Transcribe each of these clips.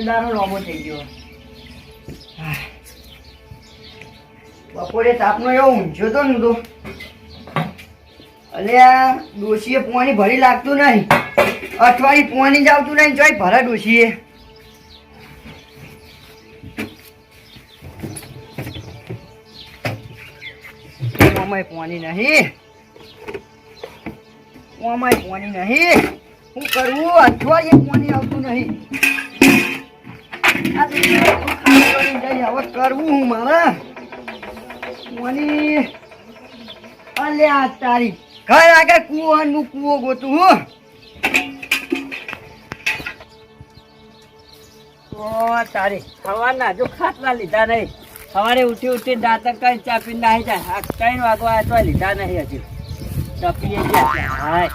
દારો લોબો થઈ ગયો. બપોરે તાપનો એવો ઊંઝ્યો તો ને તો આ ડોશીએ પોણી ભરી લાગતું નહીં. અઠવાડિયે પોણી જ આવતું નહીં જોઈ ભરા ડોશીએ. ઓમાય પોણી નહીં. ઓમાય પોણી નહીં. શું કરવું અઠવાડિયે પોણી આવતું નહીં. કરવું હું મારે પોણી અલ્યા તારી ઘર આગળ કૂવો નું કૂવો ગોતું હું જો ખાટલા લીધા નહીં સવારે ઉઠી ઉઠી દાંતક કઈ ચાપી નાહી જાય આ ત્રણ વાગવા આવ્યા લીધા નહીં હજી ચપીએ ગયા હાય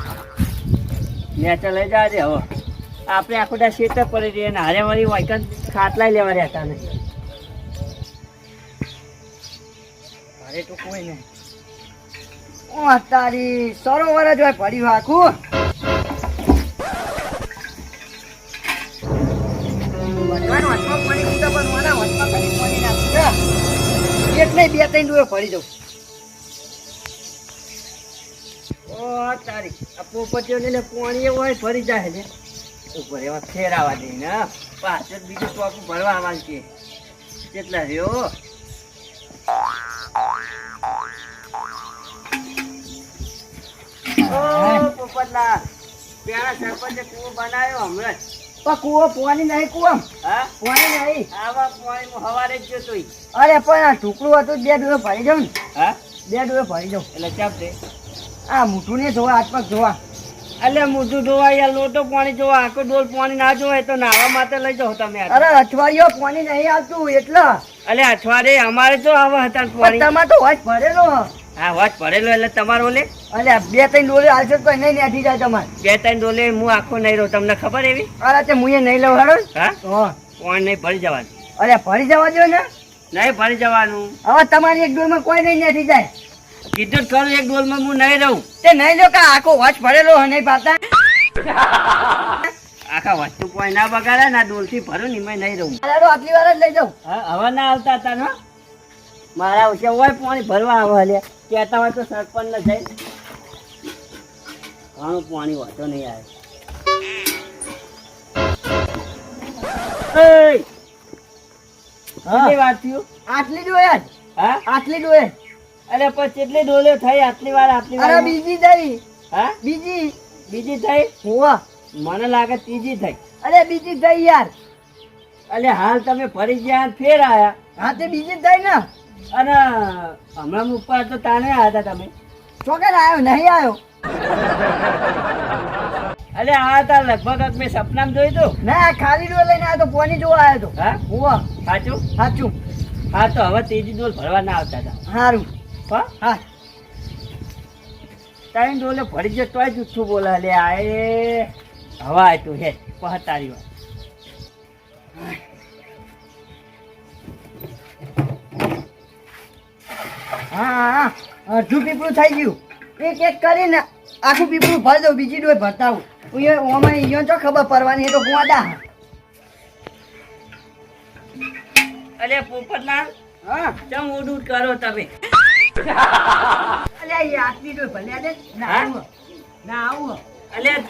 નેચર લઈ જાજે હવે આપણે આખો શેતર પડી રહીએ ને હારે મારી વાયકન ખાટલા લેવા રહેતા નહીં. અરે તો કોઈ નહીં. ઓ તારી સરોવર જ હોય પડી આખું. એટલે બે ત્રણ ડોએ ફરી દઉં ઓ તારી, આ પોપટીઓ ને પાણી હોય ફરી જાય છે. ઉપર એમાં ફેરાવા દે ને પાછળ બીજું ટોપું ભરવા આવવાનું છે. કેટલા રહ્યો પોપટલા પેલા સરપંચે કૂવો બનાવ્યો હમણાં પણ કૂવો પાણી નહીં કૂવો. હા? પાણી નહીં. આવા પાણી હું હવારે જ જોતો અરે પણ આ ટુકડું હતું બે ડોળે ભરી જાઉં ને. હા? બે ડોળે ભરી જાઉં એટલે ચાપ દે. આ મૂઠું ને જોવા હાથ પગ જોવા. એટલે મુદુ ધોવાય લોટો પાણી જોવા આખો ડોલ પાણી ના જોવાય તો નાવા માટે લઈ જાઓ તમે અરે અઠવાડિયો પાણી નહીં આવતું એટલે. અલે અઠવાડિયે અમારે તો આવા હતા પાણી તમારે તો હોજ ભરેલો. હા હોજ ભરેલો એટલે તમારો લે. અલે બે ત્રણ ડોલે હાલશે તો નહીં નાઠી જાય તમારે. બે ત્રણ ડોલે હું આખો નહીં રહું તમને ખબર એવી? અરે તે મુએ નહીં લઉં હારો હા? પાણી નહીં ભરી જવાનું. અરે ભરી જવા દો ને. નહીં ભરી જવાનું. હવે તમારી એક ડોલમાં કોઈ નહીં નાઠી જાય. કીધું જ ખરું એક ડોલમાં હું નહીં રહું. તે નહીં જો કે આખો વોચ ભરેલો હે નહીં પાતા. આખા વસ્તુ કોઈ ના બગાડે ના ડોલથી ભરું ને મેં નહીં રહું. આટલી વાર જ લઈ જાઉં. હવે ના આવતા હતા મારા ઉછે હોય પાણી ભરવા આવે લે. કહેતા હોય તો સરપંચ ને જઈ ઘણું પાણી વાંચો નહીં આવે. કેટલી વાર થયું? આટલી જોયા હા? આટલી જોયે અરે પછી એટલી ડોલે થઈ આટલી વાર આટલી વાર? બીજી થઈ. હા? બીજી. બીજી થઈ? હોવા. મને લાગે ત્રીજી થઈ. અરે બીજી થઈ યાર. અરે હાલ તમે ફરી ગયા ફેર આયા. હા તે બીજી થઈ ને. અને હમણાં ઉપર તો તાને આવ્યા હતા તમે. ચોકે આવ્યો નહીં આવ્યો અરે આ તા લગભગ મેં સપનામાં જોઈ તો. ના ખાલી ડોલ લઈને આવ્યો તો પોની જોવા આવ્યો તો. હા? હોવા. સાચું? સાચું. હા તો હવે ત્રીજી ડોલ ભરવા ના આવતા હતા સારું હા ડોલે ભરી જાય તોય જુઠ્ઠું બોલા લે આ એ હવા તું હે પહતારી વાત હા અડધું પીપળું થઈ ગયું. એક એક કરીને આખું પીપળું ભરી દઉં બીજી ડોય ભરતા હું ઓમાં ચો ખબર પડવાની એ તો ગોડા અલે પોપટલાલ હા. ચમ ઉડું કરો તમે?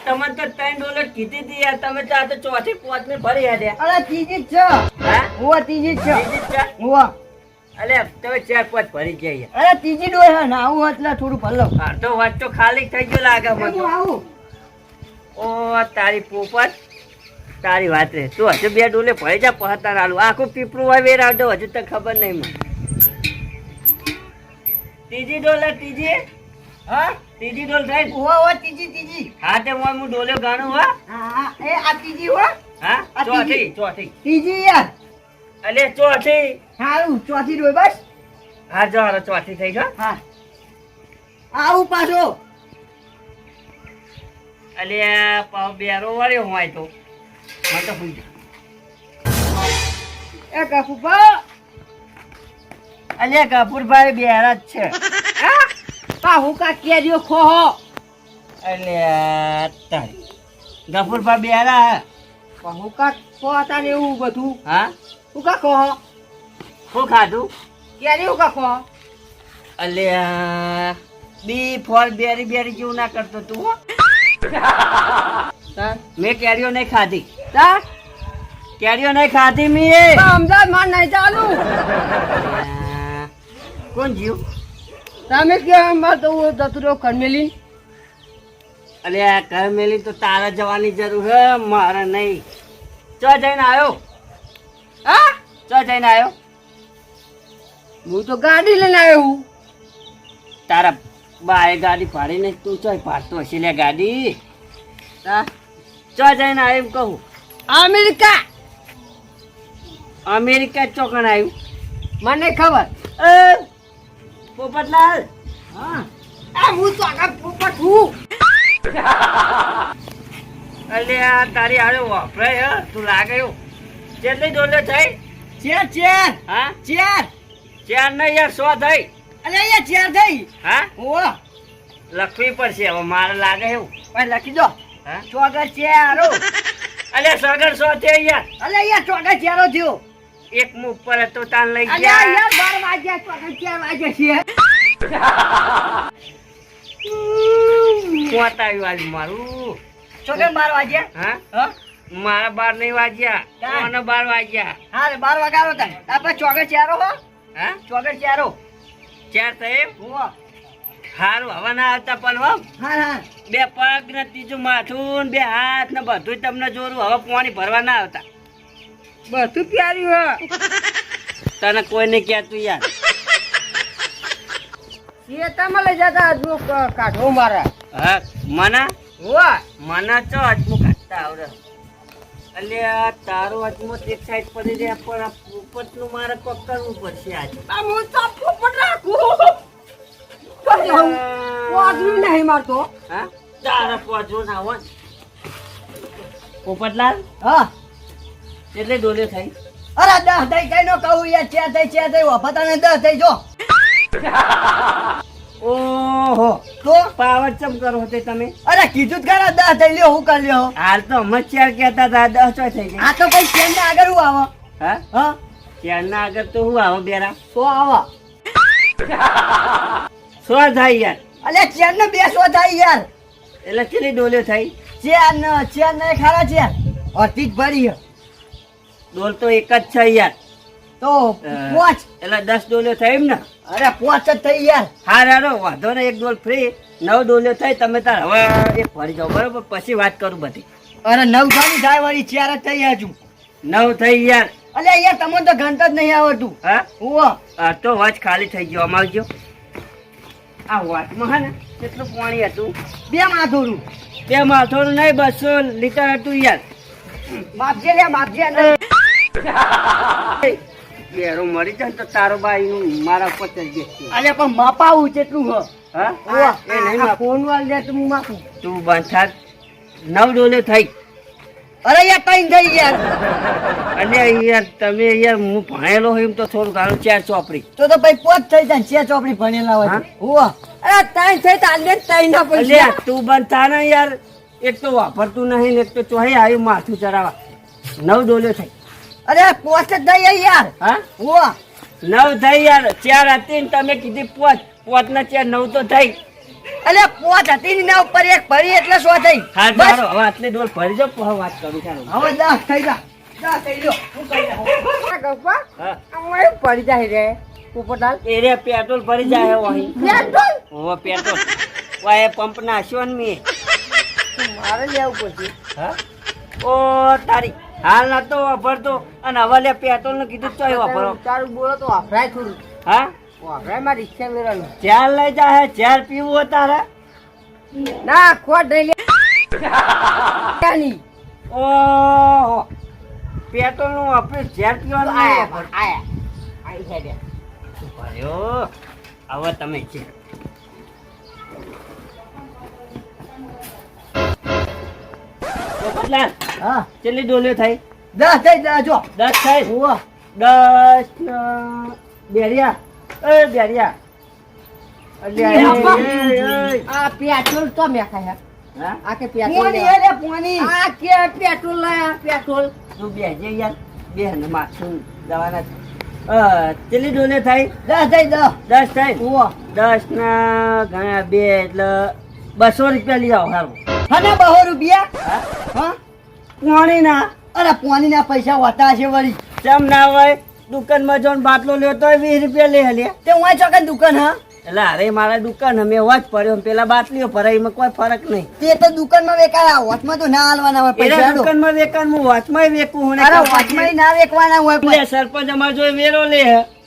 તમે તો ત્રણ ડોલર કીધી હતી યાર. તમે તો આ તો ચોથી ભરી યાર અરે ત્રીજી જ હા? હું ત્રીજી જ છે. ત્રીજી જ છે? હું અલે તમે ચાર પાંચ ભરી જાય અરે ત્રીજી હા ના આવું એટલે થોડું ભરલો તો વાત તો ખાલી થઈ ગયો લાગે મને. આવું. ઓ તારી પોપટ તારી વાત રે. તું હજુ બે ડોલે ભરી જા પહોંચતા આલું આખું પીપળું હોય વેર આવતો હજુ તો ખબર નહીં મને. ત્રીજી ડોલે ત્રીજી? હા ત્રીજી ડોલ થઈ હો હો ત્રીજી ત્રીજી. હા તે મોય હું ડોલે ગાણું હો. હા એ આ ત્રીજી હો. હા ચોથી ચોથી. ત્રીજી યાર. અલે ચોથી. હારું ચોથી ડોલ બસ. હા જો હારો ચોથી થઈ ગયો. હા. આવું પાછો. અલે પાવ બેરો વાળ્યો હોય તો મને તો ભૂલ એ કપૂપા અલે કપૂરભાઈ બેરા જ છે. હા? પા હું કા કેરીઓ ખોહો અલે તારી. ગફુરભાઈ બેરા હું. કા કહો તારે એવું બધું. હા? હું કા કહો શું ખાધું? ક્યારે હું કા કહો અલ્યા બી ફોલ બેરી બેરી જેવું ના કરતો તું હો. મેં કેરીઓ નહીં ખાધી. તાર કેરીઓ નહીં ખાધી મેં અમદાવાદમાં નહીં ચાલુ. કોણ જીવ? તમે ક્યાં બાર તો હું જતું રહ્યો કરમેલી. અલ્યા ઘર મેલી તો તારા જવાની જરૂર હે મારે નહીં. ચો જઈને આવ્યો હા? ચો જઈને આવ્યો હું તો ગાડી લઈને આવ્યો હું. તારા બાએ ગાડી પાડી ને તું ચોય પાડતો હશે લે ગાડી. ચો જઈને આવ્યો એમ કહું. અમેરિકા. અમેરિકા ચોકણ આવ્યું મને ખબર. એ પોપટલાલ. હા. આ હું તો આગળ પોપટ છું. અલ્યા તારી હારે વાપરાય હે? તું લાગે એવું. કેટલી ડોલે થઈ. Chair chair. હા? ચેર. ચેર નહીં યાર સો થઈ. અલે અહીંયા ચેર થઈ. હા? ઓ લખવી પડશે હવે મારે લાગે એવું. ભાઈ લખી દો. હા? ચોગર ચેરો. અલ્યા સગર સો થયો યાર. અલે અહીંયા ચોગર ચેરો થયો. એક મુખ પર હતો તાન લઈ ગયા. યાર બાર વાગ્યા ચોગર ચેર વાગ્યા છે. પોત આવ્યું આજ મારું? ચોગર બાર વાગ્યા? હા? હા? મારા બાર નહીં વાગ્યા? કોને બાર વાગ્યા. હા બાર વાગ્યા હતા આપણે ચોગર ચેરો હો. હા? ચોગર ચેરો. ચાર થઈ ઓ હારું હવે ના આવતા પણ હો. હા હા. બે પગ ને ત્રીજું માથું ને બે હાથ ને બધું તમને જોરું. હવે પાણી ભરવા ના આવતા. બધું પ્યાર્યું હા. તને કોઈને કહેતું યાર? શેતામાં લઈ જતા હજુ કાઢો મારા. હા મને? હોવા. મને ચો અજમું કાઢતા આવડે? આ તારો અજમો એક સાઈડ પડી રહ્યા પણ આ પોપટનું મારે કોક કરવું પડશે આજે. આ હું તો પોપટ રાખું. દઉં. નહીં મારતો. હા? તારા પોજો ના હોય. પોપટલાલ? હા. એટલે ડોલે થઈ અરે દસ થઈ કઈ નો કહું યાર ચેર થઈ ચેર થઈ વફાતા ને દસ થઈ જો. ઓહો તો? પાવર ચમ કરો તે તમે? અરે કીધું જ ખરા દસ થઈ લ્યો હું કરી લ્યો? હાલ તો અમે ચાર કહેતા હતા દસ ચોય થઈ ગઈ આ તો કઈ ચેન ના આગળ હું આવો? હા? હા? ચાર ના આગળ તો હું આવો બેરા? સો આવો. સો થાય યાર. અલે ચેન ને બે સો થાય યાર. એટલે કેટલી ડોલ્યો થઈ ચેન ચેન ને ખરા ચેન અડધી જ ભરી. ડોલ તો એક જ છે યાર. તો પોચ. એટલે દસ ડોલ્યો થઈ એમ ને અરે પોચ જ થઈ યાર. હા રાડો વાંધો ને એક ડોલ ફ્રી. નવ ડોલ્યો થઈ તમે તાર હવે એ ફરી જાઓ બરોબર? પછી વાત કરું બધી. અરે નવ ઘણી થાય વાળી ચાર જ થઈ હજુ. નવ થઈ યાર. અલે યાર તમને તો ગણત જ નહીં આવડતું. હા? હું આ તો વાચ ખાલી થઈ ગયો અમારજો આ વાતમાં હે ને કેટલું પાણી હતું? બે માથોરું બે માથોરું નહીં બસો લીટર હતું યાર. માપજે લે માપજે બેરો મરી જાય તો તારો બાઈ નું મારા ઉપર ચડી જશે અલે પણ માપાવું કેટલું હ. હા? એ નહીં ફોન વાળ દે તો માપું. તું બંધાર. નવ ડોલે થઈ. અરે યાર ત્રણ થઈ યાર અને યાર તમે યાર હું ભણેલો હોય એમ તો થોડું ઘણું ચાર ચોપડી. તો તો ભાઈ પોત થઈ જાય ચેર ચોપડી ભણેલા હોય હા? અરે તઈ થઈ તો આલે ત્રણ ના પૈસા. તું બંધા ને યાર. એક તો વાપરતું નહીં ને એક તો ચોહી આવ્યું માથું ચડાવવા. નવ ડોલે થઈ. અરે પોત જ થઈ યાર. હા? નવ થઈ યાર. ચાર હતી ને તમે કીધી પોચ. પોચ ના ચાર નવ તો થઈ. અલે પોત હતી ને એના ઉપર એક ભરી એટલે સો થઈ. હા ચાલો હવે આટલી ડોલ ભરી પછી વાત કરું ચાલો હવે દસ થઈ જા. દસ થઈ લો હું કહી દઉં હા. પડી જાય રે. પોપટાલ એ રે પેટ્રોલ ભરી જાય અહીં પેટ્રોલ? હવે પેટ્રોલ. વાય પંપ નાશ્યો ને મેં. મારે લેવું પડશે. હા? ઓ તારી હાલ નતો વાપરતો અને હવે લે પેટ્રોલનું કીધું તો વાપરો. તારું બોલો તો વાપરાય થોડું. હા? વાપરાયમાં રિક્ષા મેળવાનું ચાર લઈ જાય ચાર પીવું હોય તારે. ના ખોટ નહીં લે? ઓહો. પેટ્રોલનું વાપર્યું ઝેર પીવાનું આયા આયા. આઈ. હવે તમે છે પોપટલાલ, હા. કેટલી ડોલીઓ થઈ? દસ થઈ દસ જો. દસ થઈ? હુઓ દસ બેરિયા. એ બેરિયા. અલ્યા, એ, એ, એ, એ. આ પેટ્રોલ તો મેં ખાયા. આ કે પેટ્રોલ પોણી લેવા. હેડે પોણી? આ કે પેટ્રોલ લાય પેટ્રોલ. તું બેસજે યાર. બે માથું દવાના. કેટલી ડોલે થાય દસ થઈ દસ. દસ થાય ઉવો. દસ ના ઘણા બે એટલે બસો રૂપિયા લઈ આવો સારું બસો રૂપિયા? હા? પોણી ના અરે ના પૈસા હોતા છે વળી. કેમ ના હોય? દુકાનમાં જો બાટલો લ્યો તો વીસ રૂપિયા લે લે. તે હું ચોકન દુકાન હા? એટલે અરે મારા દુકાન અમે વાત પડ્યો. પેલા બાટલીઓ ભરાય એમાં કોઈ ફરક નહીં. તે તો દુકાનમાં વેકાયા. હોટમાં તો ના હાલવાના હોય પૈસા દુકાનમાં વેકાણ હું વાંચમાં વેકું હું અરે કપાસી- ના વેકવાના હોય સરપંચ અમાર જોડે વેરો લે.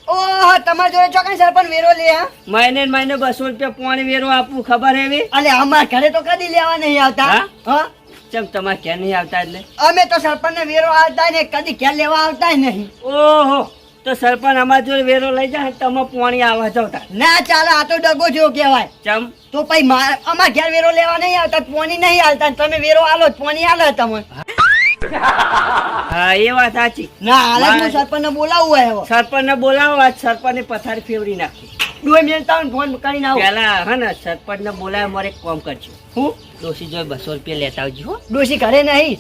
ઓહો જોયે જોડે ચોકન સરપંચ વેરો લે હા? મહિને મહિને બસો રૂપિયા પોણી વેરો આપવું ખબર હે એવી અલે અમાર ઘરે તો કદી લેવા નહીં આવતા. હા? હા ચમ તમારે ક્યાં નહીં આવતા એટલે? અમે તો સરપંચ ને વેરો આવતા ને કદી ક્યાં લેવા આવતા નહીં. ઓહો તો સરપંચ અમારા જોડે વેરો લઈ જાય તમે પોણી આવવા જવતા ના ચાલે આ તો ડગો જેવો કહેવાય. ચમ? તો પછી અમારા ઘેર વેરો લેવા નહીં આવતા પોની નહીં આવતા તમે વેરો આલો પોની આલો તમે. હા એ વાત સાચી. ના હાલ સરપંચ ને બોલાવવું હોય સરપંચ ને બોલાવો આજ સરપંચ ને પથારી ફેવરી નાખી. ડોય તમને ફોન કરીને આવો. પેલા હે ને સરપંચ ને બોલાવે મારે એક કામ કરજો. હું? ડોસી જોઈ બસો રૂપિયા લેતા આવજો હો. ડોસી ઘરે નહીં.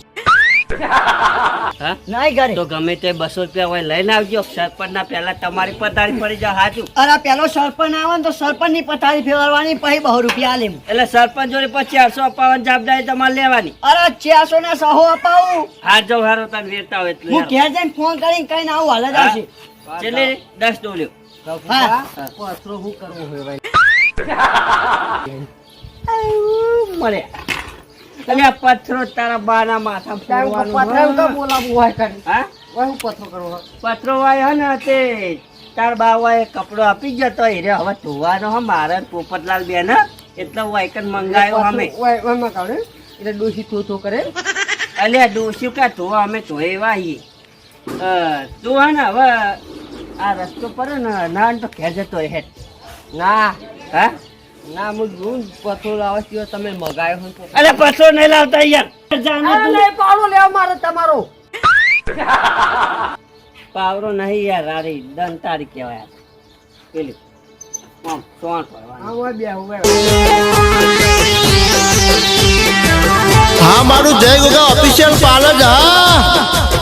હા? નહીં ઘરે. તો ગમે તે બસો રૂપિયા હોય લઈને આવજો. સરપંચ ના પેલા તમારી પથારી પડી જાવ હાચું. અરે પેલો સરપંચ આવે ને તો સરપંચની પથારી ફેરવાની પછી બહુ રૂપિયા આલે એટલે સરપંચ જોડે પછી ચારસો અપાવવાની જવાબદારી તમારે લેવાની. અરે ચારસો ના સહો અપાવું. જો હારો તમે વેરતા હોય એટલે હું ઘેર જઈને ફોન કરીને કઈ ના આવું હાલ જ આવશે. એટલે દસ ડોલ્યો હા. પથરો શું કરવો હોય ભાઈ? મળે એટલે આ પથરો તારા બાના માથા પથરો વાય હે ને તે. તાર બાવાએ કપડો આપી જતો હીરે હવે ધોવાનો હા મારે પોપટલાલ બેન. એટલે વાયકન મંગાયો અમે. એટલે દોષી તો તો કરે. અલ્યા ડોસ્યું કા ધોવા અમે ધોઈ વાહીએ અ, તું હે ને હવે આ રસ્તો પર ને ના તો ઘેર જતો હેઠ. ના. હા? ના હું જોઉં પથરો લાવે તમે મગાયો અરે પથરો નહીં લાવતા યાર. જાને તું. પાવડો લેવા મારે તમારો. પાવરો નહીં યાર રારી દન તારી કહેવાય. પેલી આમ સોણ પડવાનું હા મારું જય ગોગા ઓફિશિયલ પાર્લર હા.